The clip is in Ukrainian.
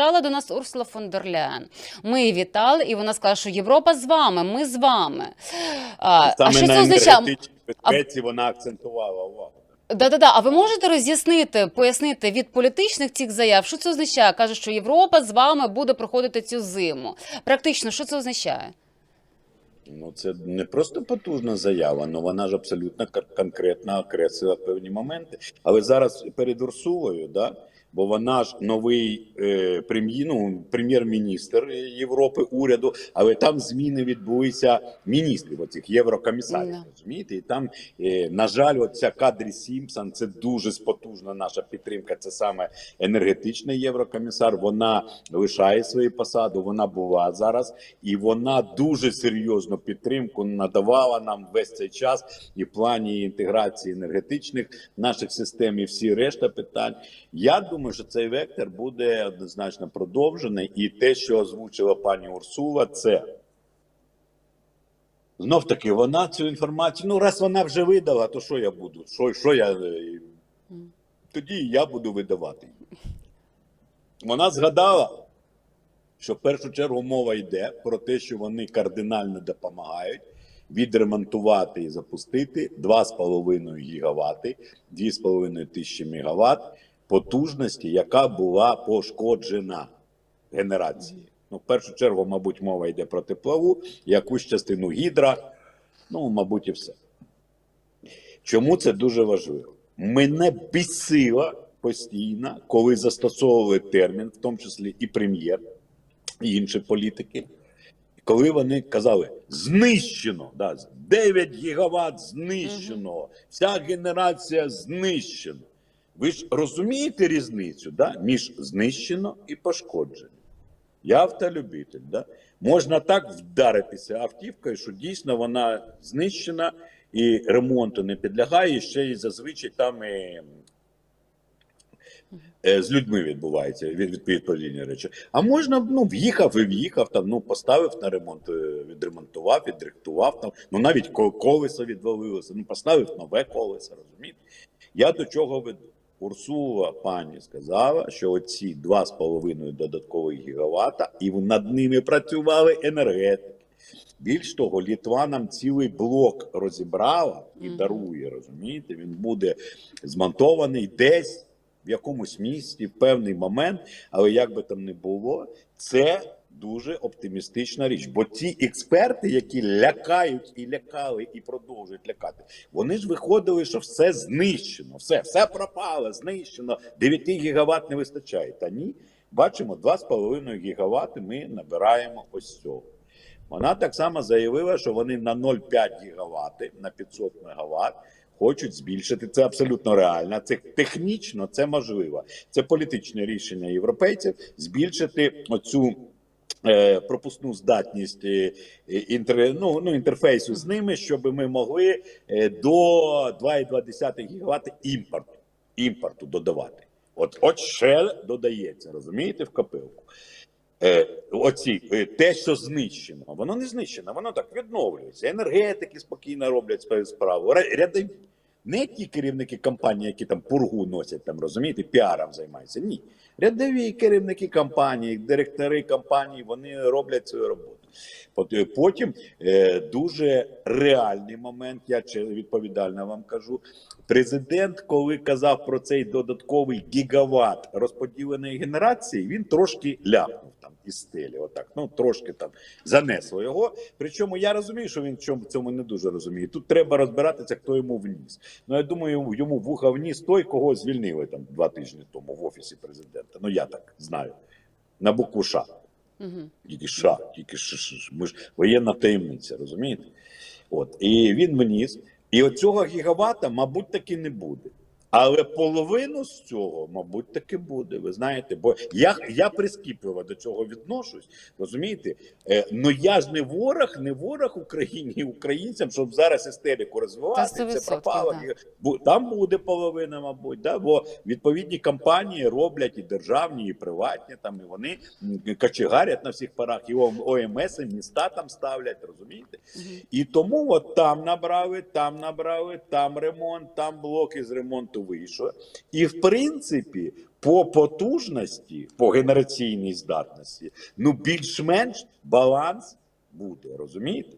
приїжджала до нас Урсула фон дер Ляєн. Ми її вітали, і вона сказала, що Європа з вами, ми з вами. А, Саме а що це означає? безпеці вона акцентувала увагу. Да-да-да. А ви можете роз'яснити, пояснити від політичних цих заяв, що це означає? Каже, що Європа з вами буде проходити цю зиму. Практично, що це означає? Ну, це не просто потужна заява, але вона ж абсолютно кон- конкретно окреслила певні моменти. Але зараз перед Урсулою, да, бо вона ж новий е, ну, прем'єр-міністр Європи, уряду, але там зміни відбулися міністрів, оцих єврокомісарів. Да. Розумієте? І там, е, на жаль, оця кадрі Сімпсон це дуже спотужна наша підтримка. Це саме енергетичний єврокомісар. Вона лишає свою посаду. Вона була зараз, і вона дуже серйозну підтримку надавала нам весь цей час і в плані інтеграції енергетичних наших систем і всі решта питань. Я думаю, що цей вектор буде однозначно продовжений, і те, що озвучила пані Урсула, це. Знов таки, вона цю інформацію. Ну, раз вона вже видала, то що я буду? Що, що я е, тоді я буду видавати. її. Вона згадала, що в першу чергу мова йде про те, що вони кардинально допомагають відремонтувати і запустити 2,5 гігавати, 2,5 тисячі мегаватт потужності, яка була пошкоджена генерації. Ну, в першу чергу, мабуть, мова йде про теплову, якусь частину гідра, ну, мабуть, і все. Чому це дуже важливо? Мене бісила постійно, коли застосовували термін, в тому числі і прем'єр, і інші політики, коли вони казали знищено, да, 9 гігават знищено, вся генерація знищена. Ви ж розумієте різницю да, між знищено і пошкоджено? Я автолюбитель. Да? Можна так вдаритися автівкою, що дійсно вона знищена і ремонту не підлягає, і ще й зазвичай там і, е, з людьми відбувається від, від відповідні речі. А можна ну, в'їхав і в'їхав, там, ну, поставив на ремонт, е, відремонтував, відрихтував, там, ну навіть ко- колесо відвалилося, ну, поставив нове колесо, розумієте? Я до чого веду? Урсула пані сказала, що оці 2,5 додаткових гігавата, і над ними працювали енергетики. Більш того, Літва нам цілий блок розібрала і Мгм. дарує, розумієте? Він буде змонтований десь в якомусь місті в певний момент, але як би там не було, це дуже оптимістична річ. Бо ті експерти, які лякають і лякали, і продовжують лякати, вони ж виходили, що все знищено, все, все пропало, знищено. 9 гігават не вистачає. Та ні, бачимо, 2,5 гігавати ми набираємо ось цього. Вона так само заявила, що вони на 0,5 гігавати, на 500 мегаватт хочуть збільшити. Це абсолютно реально. Це технічно це можливо. Це політичне рішення європейців збільшити оцю. Е, Пропускну здатність е, інтер, ну, ну, інтерфейсу з ними, щоб ми могли е, до 2,2 гігавати імпорту, імпорту додавати. От, от ще додається, розумієте, в копилку. Е, оці, те, що знищено, воно не знищено, воно так відновлюється. Енергетики спокійно роблять свою справу. Ра- Рядові, не ті керівники компанії, які там пургу носять, там, розумієте, піаром займаються. Ні. Рядові керівники компанії, директори компанії, вони роблять свою роботу. Е, Потім е, дуже реальний момент, я відповідально вам кажу. Президент, коли казав про цей додатковий гігават розподіленої генерації, він трошки ляпнув там із стелі. Отак, ну трошки там занесло його. Причому я розумію, що він в цьому не дуже розуміє. Тут треба розбиратися, хто йому вніс. Ну я думаю, йому вуха вніс той, кого звільнили там два тижні тому в офісі президента. Ну я так знаю. На букву Ш. Угу. Тільки ша, тільки ш, ш, ш. Ми ж воєнна таємниця, розумієте? От. І він вніс. І оцього гігавата, мабуть, таки не буде. Але половину з цього, мабуть, таки буде. Ви знаєте, бо я, я прискіпливо до цього відношусь. Розумієте? Е, ну я ж не ворог, не ворог Україні і українцям, щоб зараз істерику розвивати. Та 100%, Це пропало. да. Там буде половина, мабуть, да? бо відповідні компанії роблять і державні, і приватні, там, і вони качегарять на всіх парах, і ОМС, і міста там ставлять, розумієте? І тому от там набрали, там набрали, там ремонт, там блок із ремонту вийшов. І в принципі, по потужності, по генераційній здатності, ну більш-менш баланс буде, розумієте?